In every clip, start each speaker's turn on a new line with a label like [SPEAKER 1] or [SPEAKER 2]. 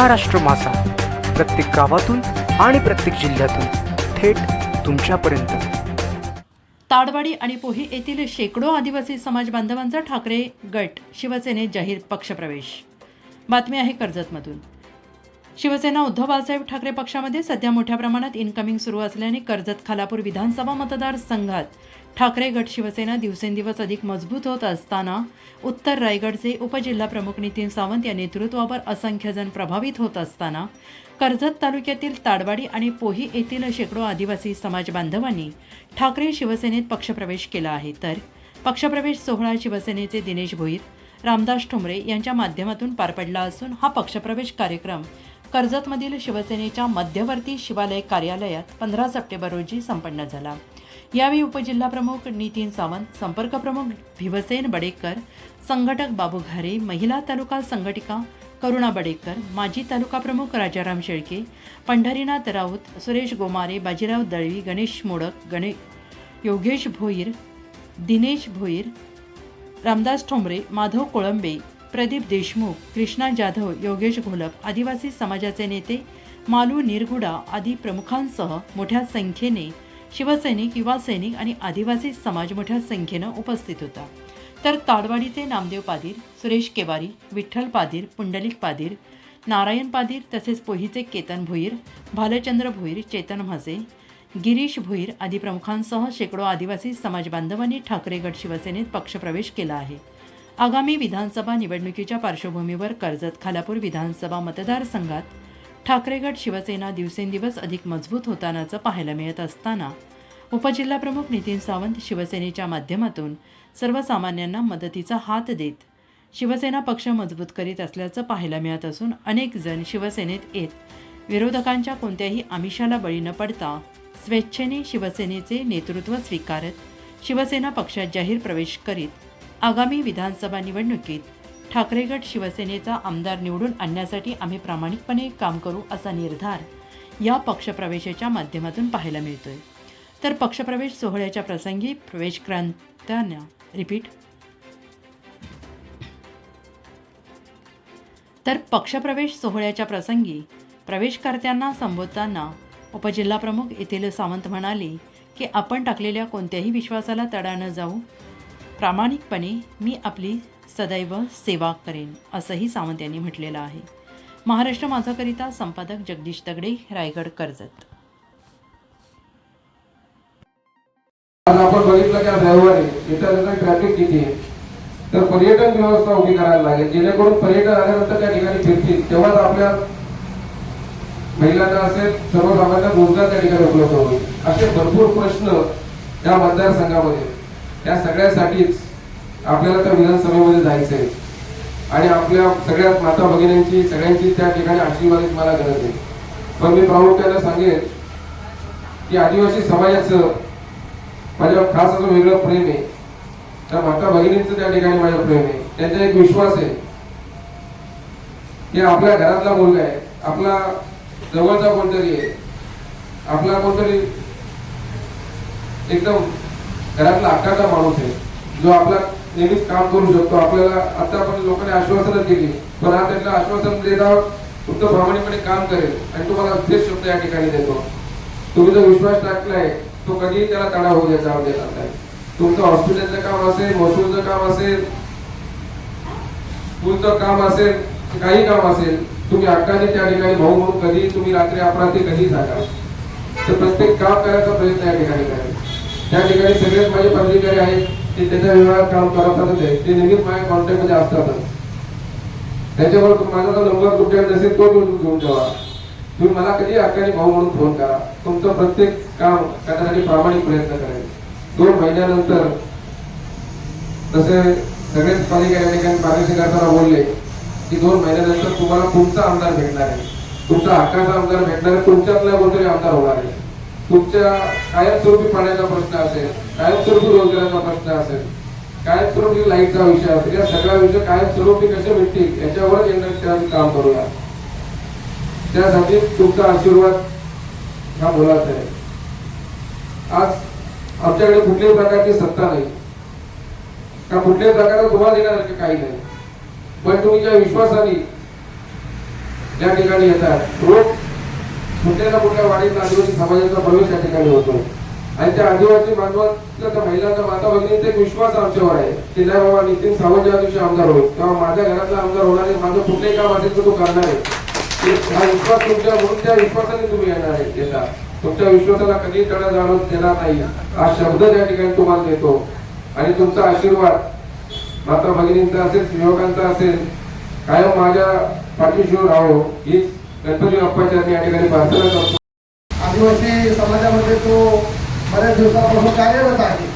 [SPEAKER 1] महाराष्ट्र मासा. प्रत्येक गावातून आणि प्रत्येक जिल्ह्यातून थेट तुमच्यापर्यंत.
[SPEAKER 2] ताडवाडी आणि पोही येथील शेकडो आदिवासी समाज बांधवांचा ठाकरे गट शिवसेनेत जाहीर पक्षप्रवेश. बातमी आहे कर्जतमधून. शिवसेना उद्धव बाळासाहेब ठाकरे पक्षामध्ये सध्या मोठ्या प्रमाणात इनकमिंग सुरू असल्याने कर्जत खालापूर विधानसभा मतदारसंघात ठाकरे गट शिवसेना दिवसेंदिवस अधिक मजबूत होत असताना उत्तर रायगडचे उपजिल्हाप्रमुख नितीन सावंत या नेतृत्वावर असंख्यजण प्रभावित होत असताना कर्जत तालुक्यातील ताडवाडी आणि पोही येथील शेकडो आदिवासी समाज बांधवांनी ठाकरे शिवसेनेत पक्षप्रवेश केला आहे. तर पक्षप्रवेश सोहळा शिवसेनेचे दिनेश भोईर रामदास ठोंबरे यांच्या माध्यमातून पार पडला असून हा पक्षप्रवेश कार्यक्रम कर्जतमधील शिवसेनेच्या मध्यवर्ती शिवालय कार्यालयात पंधरा सप्टेंबर रोजी संपन्न झाला. यावेळी उपजिल्हाप्रमुख नितीन सावंत संपर्कप्रमुख भिवसेन बडेकर संघटक बाबू घारे महिला तालुका संघटिका करुणा बडेकर माजी तालुका प्रमुख राजाराम शेळके पंढरीनाथ राऊत सुरेश गोमारे बाजीराव दळवी गणेश मोडक गणे योगेश भोईर दिनेश भोईर रामदास ठोंबरे माधव कोळंबे प्रदीप देशमुख कृष्णा जाधव योगेश घोलप आदिवासी समाजाचे नेते मालू निरगुडा आदी प्रमुखांसह मोठ्या संख्येने शिवसैनिक युवा सैनिक आणि आदिवासी समाज मोठ्या संख्येनं उपस्थित होता. तर ताडवाडीचे नामदेव पादीर सुरेश केवारी विठ्ठल पादीर पुंडलिक पादीर नारायण पादीर तसेच पोहीचे केतन भोईर भालचंद्र भोईर चेतन म्हसे गिरीश भोईर आदी प्रमुखांसह शेकडो आदिवासी समाज बांधवांनी ठाकरे शिवसेनेत पक्षप्रवेश केला आहे. आगामी विधानसभा निवडणुकीच्या पार्श्वभूमीवर कर्जत खालापूर विधानसभा मतदारसंघात ठाकरेगड शिवसेना दिवसेंदिवस अधिक मजबूत होतानाचं पाहायला मिळत असताना उपजिल्हाप्रमुख नितीन सावंत शिवसेनेच्या माध्यमातून सर्वसामान्यांना मदतीचा हात देत शिवसेना पक्ष मजबूत करीत असल्याचं पाहायला मिळत असून अनेक जण शिवसेनेत येत. विरोधकांच्या कोणत्याही आमिषाला बळी न पडता स्वेच्छेने शिवसेनेचे नेतृत्व स्वीकारत शिवसेना पक्षात जाहीर प्रवेश करीत आगामी विधानसभा निवडणुकीत ठाकरे गट शिवसेनेचा आमदार निवडून आणण्यासाठी आम्ही प्रामाणिकपणे काम करू असा निर्धार या पक्षप्रवेशाच्या माध्यमातून पाहायला मिळतोय. तर पक्षप्रवेश सोहळ्याच्या प्रसंगी प्रवेशक्रांत्यांना रिपीट. तर पक्षप्रवेश सोहळ्याच्या प्रसंगी प्रवेशकर्त्यांना संबोधताना उपजिल्हाप्रमुख येथील सावंत म्हणाले की आपण टाकलेल्या कोणत्याही विश्वासाला तडा न जाऊ प्रामाणिकपणे मी आपली सदैव सेवा करेन असंही सावंत यांनी म्हटलेलं आहे. महाराष्ट्र माझाकरिता संपादक जगदीश तगडे रायगड कर्जत.
[SPEAKER 3] आपण बघितलं की रविवारी रविवार इथं ट्रॅफिक किती आहे. तर पर्यटन व्यवस्था उभी करायला लागेल. जेणेकरून पर्यटन आल्यानंतर त्या ठिकाणी फिरतील. तेव्हाच आपल्या महिलांना असेल सर्वसामान्य रोजगार त्या ठिकाणी उपलब्ध होईल. असे भरपूर प्रश्न या मतदारसंघामध्ये त्या सगळ्यासाठीच आपल्याला त्या विधानसभेमध्ये जायचं आहे आणि आपल्या सगळ्या माता भगिनींची सगळ्यांची त्या ठिकाणी आशीर्वादित मला गरज आहे. पण मी प्रामुख्याने सांगेन की आदिवासी समाजाचं माझ्या खास असं वेगळं प्रेम आहे. त्या माता भगिनींचं त्या ठिकाणी माझं प्रेम आहे. त्यांचा एक विश्वास आहे. की आपल्या घरातला मुलगा आहे. आपला जवळचा कोणतरी आहे. आपला कोणतरी एकदम घरातला हक्काचा माणूस आहे जो आपला नेहमीच काम करू शकतो. आपल्याला आता पण लोकांनी आश्वासनच दिली पण हा त्यांना आश्वासन देता फक्त प्रामाणिकपणे काम करेल. आणि तुम्हाला तेच शब्द या ठिकाणी देतो. तुम्ही जो विश्वास टाकलाय तो कधीही त्याला तडा होऊ द्यायचा देणार नाही तुमचं हॉस्पिटलचं काम असेल महसूलचं काम असेल स्कूलचं काम असेल काही काम असेल तुम्ही हक्काने त्या ठिकाणी भाऊ म्हणून कधी तुम्ही रात्री अपराधी कधी जागा तर प्रत्येक काम करायचा प्रयत्न या ठिकाणी करेल त्या ठिकाणी सगळेच माझे पदाधिकारी आहेत ते त्याच्या विभागात काम करत होते ते नेहमीच माझ्या कॉन्टॅक्टमध्ये असतातच त्याच्यामुळे माझा जो नंबर तुमच्याकडे नसेल तो घेऊन घेऊन ठेवा तुम्ही मला कधी हक्काने भाऊ म्हणून फोन करा. तुमचं प्रत्येक काम करण्यासाठी प्रामाणिक प्रयत्न करायचे दोन महिन्यानंतर तसे सगळेच पालिका या ठिकाणी मार्गदर्शन करताना बोलले की दोन महिन्यानंतर तुम्हाला तुमचा आमदार भेटणार आहे. तुमचा हक्काचा आमदार भेटणार आहे तुमच्यातला कोणतरी आमदार होणार आहे. तुमच्या कायमस्वरूपी पाण्याचा प्रश्न असेल कायमस्वरूपी रोजगाराचा प्रश्न असेल कायमस्वरूपी लाईटचा विषय असेल या सगळ्या विषय कायमस्वरूपी कसे भेटतील याच्यावर येणार काम करूया. त्यासाठी तुमचा आशीर्वाद ह्या मुलाचा आहे. आज आमच्याकडे कुठल्याही प्रकारची सत्ता नाही. का कुठल्याही प्रकारचा तुम्हाला देणार काही नाही. पण तुम्ही ज्या विश्वासाने ज्या ठिकाणी येतात रोज कुठल्या ना कुठल्या वाडीत आदिवासी समाजाचा प्रवेश या ठिकाणी होतो. आणि त्या आदिवासी बांधवांचा त्या महिलांचा माता भगिनींचा एक विश्वास आमच्यावर आहे. की नाही बाबा नितीन सावंत ज्या दिवशी आमदार होईल तेव्हा माझ्या घरातला आमदार होणार आहे माझं कुठल्याही काम असेल तर तो करणार आहे. हा विश्वास तुमच्या म्हणून त्या विश्वासाने तुम्ही येणार आहे येता तुमच्या विश्वासाला कधी तडा जाणून देणार नाही. हा शब्द त्या ठिकाणी तुम्हाला देतो. आणि तुमचा आशीर्वाद माता भगिनींचा असेल युवकांचा असेल कायम माझ्या पाठीशी राहो हीच गणपती बाप्पाच्या या ठिकाणी प्रार्थना करतो.
[SPEAKER 4] आदिवासी समाजामध्ये तो बऱ्याच दिवसापासून कार्यरत आहे.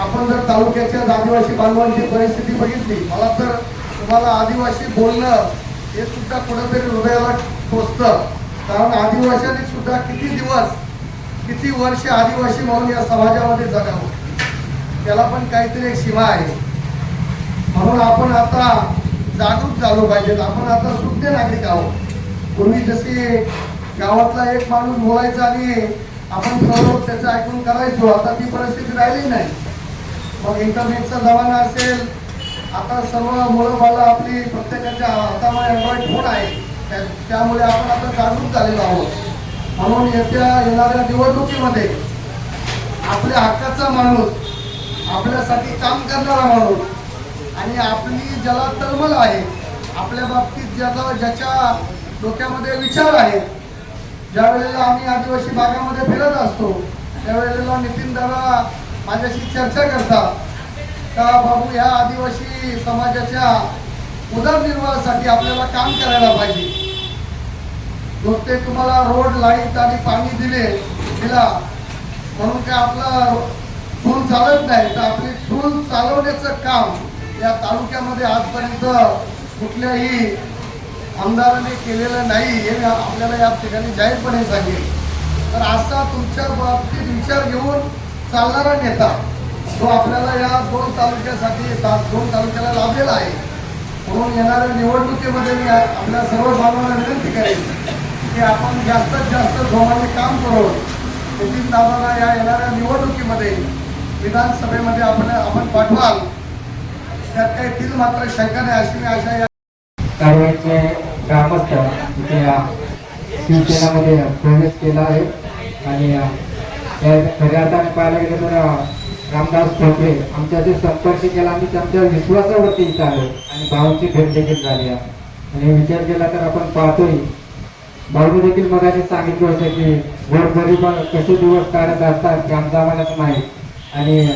[SPEAKER 4] आपण जर तालुक्याच्या आदिवासी बांधवांची परिस्थिती बघितली मला तर तुम्हाला आदिवासी बोलणं हे सुद्धा कुठेतरी हृदयाला टोचतं. कारण आदिवासींनी सुद्धा किती दिवस किती वर्ष आदिवासी म्हणून या समाजामध्ये जगावं? त्याला पण काहीतरी एक सीमा आहे. म्हणून आपण आता जागरूक झालो पाहिजेत. आपण आता शुद्ध नागरिक आहोत. पूर्वी जसे गावातला एक माणूस बोलायचा आणि आपण सर्व त्याचं ऐकून करायचो आता ती परिस्थिती राहिली नाही. मग इंटरनेटचा जमाना असेल आता सर्व मुलं बाळं आपली प्रत्येकाच्या हातामध्ये अँड्रॉइड फोन आहे. त्या- त्यामुळे आपण आता जागरूक झालेलो आहोत. म्हणून येत्या येणाऱ्या निवडणुकीमध्ये आपल्या हक्काचा माणूस आपल्यासाठी काम करणारा माणूस आणि आपली ज्याला तळमळ आहे आपल्या बाबतीत ज्याला ज्याच्या डोक्यामध्ये विचार आहेत ज्या वेळेला आम्ही आदिवासी भागामध्ये फिरत असतो त्यावेळेला नितीन दादा माझ्याशी चर्चा करतात. का बाबू ह्या आदिवासी समाजाच्या उदरनिर्वाहासाठी आपल्याला काम करायला पाहिजे. नुसते तुम्हाला रोड लाइट आणि पाणी दिले दिला. म्हणून काय आपला चूल चालत नाही. तर आपली चूल चालवण्याचं काम या तालुक्यामध्ये आजपर्यंत कुठल्याही आमदाराने केलेलं नाही हे मी आपल्याला या ठिकाणी जाहीरपणे सांगेल तर असा तुमच्या बाबतीत विचार घेऊन चालणारा नेता जो आपल्याला या दोन तालुक्यासाठी दोन तालुक्याला लाभलेला आहे म्हणून येणाऱ्या निवडणुकीमध्ये मी आपल्या सर्व विनंती करेन की आपण जास्तीत जास्त जोमाने काम करून नितीन दादाला या येणाऱ्या निवडणुकीमध्ये विधानसभेमध्ये आपण आपण पाठवाल. त्यात काही तीन मात्र शंका नाही अशी मी आशा या
[SPEAKER 5] कारवाईचे ग्रामस्थ इथे शिवसेनामध्ये प्रवेश केला आहे. आणि खऱ्या अर्थाने पाहायला गेलं तर रामदास ठोकरे आमच्याशी संपर्क केला. आम्ही त्यांच्या विश्वासावरती इथं आलो. आणि भाऊंची भेट देखील झाली आहे. आणि विचार केला तर आपण पाहतोय. भाऊ देखील मगाशी सांगितलं होतं की गोरगरीब कसे दिवस काढत असतात ते आमचा आणि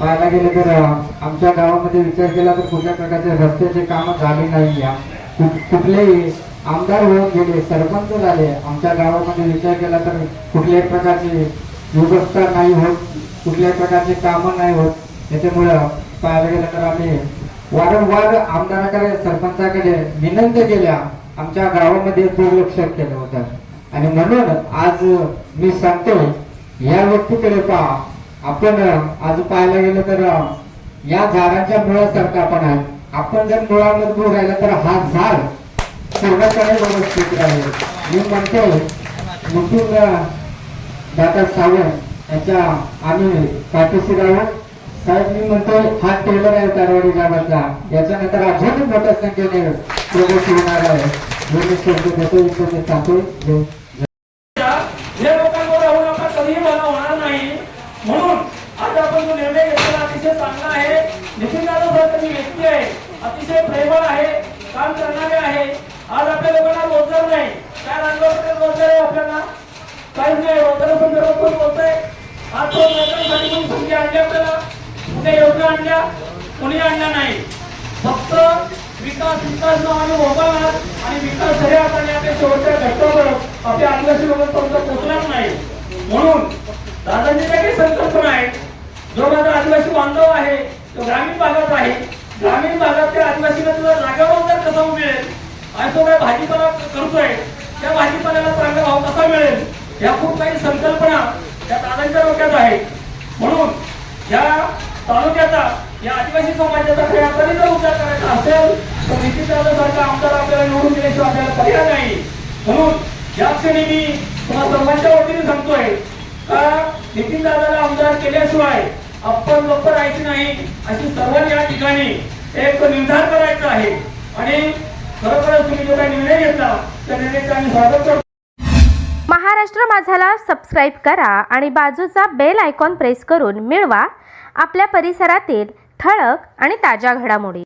[SPEAKER 5] पाहायला गेलं तर आमच्या गावामध्ये विचार केला तर कुठल्या प्रकारचे रस्त्याचे कामं झाली नाही या कुठलेही आमदार होऊन गेले सरपंच झाले आमच्या गावामध्ये विचार केला तर कुठल्याही प्रकारची व्यवस्था नाही होत कुठल्याही प्रकारचे कामं नाही होत. त्याच्यामुळं पाहायला गेलं तर आम्ही वारंवार आमदाराकडे सरपंचाकडे विनंती केल्या. आमच्या गावामध्ये दुर्लक्ष केलं होतं. आणि म्हणून आज मी सांगतो या व्यक्तीकडे पहा. आपण आज पाहायला गेलं तर या झाडांच्या मुळासारखं आपण आहे. आपण जर मुळामध्ये उभं राहिलं तर हा झाड पूर्णपणे व्यवस्थित राहील. मी म्हणतो मुकुंद दादा सावंत याच्या आम्ही पाठीशी राहू. साहेब मी म्हणतो हा टेलर आहे कारवाडी गावाचा. याच्यानंतर अजून मोठ्या संख्येने प्रगती होणार आहे. मी शब्द देतो इथं मी थांबतो जय
[SPEAKER 6] हे लोकांवर राहून आपण कधीही मला होणार नाही म्हणून आज आपण जो निर्णय घेतलेला अतिशय चांगला आहे नितीन जाधव सारखी व्यक्ती आहे अतिशय प्रेमळ आहे काम करणारे आहे. आज आपल्या लोकांना रोजगार नाही. काय रांगोळ रोजगार आहे आपल्याला? काहीच नाही रोजगार संदर्भात कोण बोलतंय आज तो रोजगारासाठी कोणी संधी आणली आपल्याला? कुठे योजना आणल्या? कोणी आणल्या नाही. फक्त विकास विकास आम्ही मोबाईल आणि विकास खऱ्या हाताने आपल्या शेवटच्या घटकावर आपल्या आदिवासी लोकांपर्यंत पोहोचणार नाही. म्हणून दादांची काही संकल्पना आहेत जो माझा आदिवासी बांधव आहे तो ग्रामीण भागात आहे. ग्रामीण भागातल्या आदिवासीला तुला जागा रोजगार कसा मिळेल आणि तो काय भाजीपाला करतोय त्या भाजीपाल्याला चांगला भाव कसा मिळेल? या खूप काही संकल्पना त्या दादांच्या डोक्यात आहेत. म्हणून या तालुक्याचा या आदिवासी समाजाचा खऱ्या अर्थाने जर उद्धार करायचा असेल तर नितीन सारखा आमदार आपल्याला निवडून दिल्याशिवाय आपल्याला पर्याय नाही. म्हणून या क्षणी मी तुम्हाला सर्वांच्या वतीने सांगतोय का नितीन दादाला आमदार केल्याशिवाय आपण लोक राहायची नाही अशी सर्वांनी या ठिकाणी एक निर्धार करायचा आहे. आणि खरोखरच तुम्ही जो काही निर्णय घेतला त्या निर्णयाचं आम्ही स्वागत करतो.
[SPEAKER 7] महाराष्ट्र माझाला सबस्क्राईब करा आणि बाजूचा बेल आयकॉन प्रेस करून मिळवा. आपल्या परिसरातील ठळक आणि ताज्या घडामोडी.